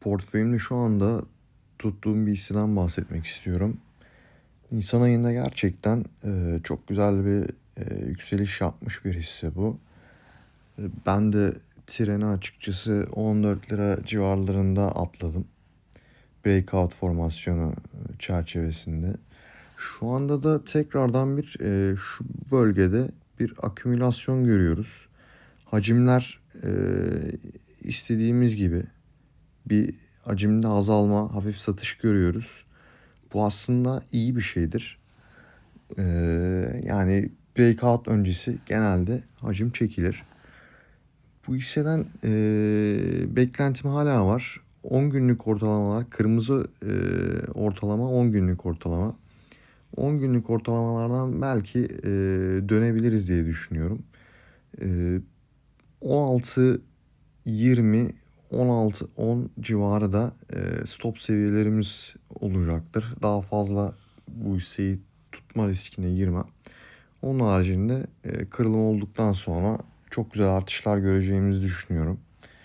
portföyümde şu anda tuttuğum bir hisseden bahsetmek istiyorum. Nisan ayında gerçekten e, çok güzel bir e, yükseliş yapmış bir hisse bu. E, ben de treni açıkçası 14 lira civarlarında atladım. Breakout formasyonu e, çerçevesinde. Şu anda da tekrardan bir e, şu bölgede bir akümülasyon görüyoruz. Hacimler e, istediğimiz gibi bir hacimde azalma, hafif satış görüyoruz. Bu aslında iyi bir şeydir. Ee, yani breakout öncesi genelde hacim çekilir. Bu hisseden e, beklentim hala var. 10 günlük ortalamalar, kırmızı e, ortalama 10 günlük ortalama. 10 günlük ortalamalardan belki e, dönebiliriz diye düşünüyorum. E, 16 20 16 10 civarı da e, stop seviyelerimiz olacaktır. Daha fazla bu hisseyi tutma riskine girmem. Onun haricinde e, kırılım olduktan sonra çok güzel artışlar göreceğimizi düşünüyorum.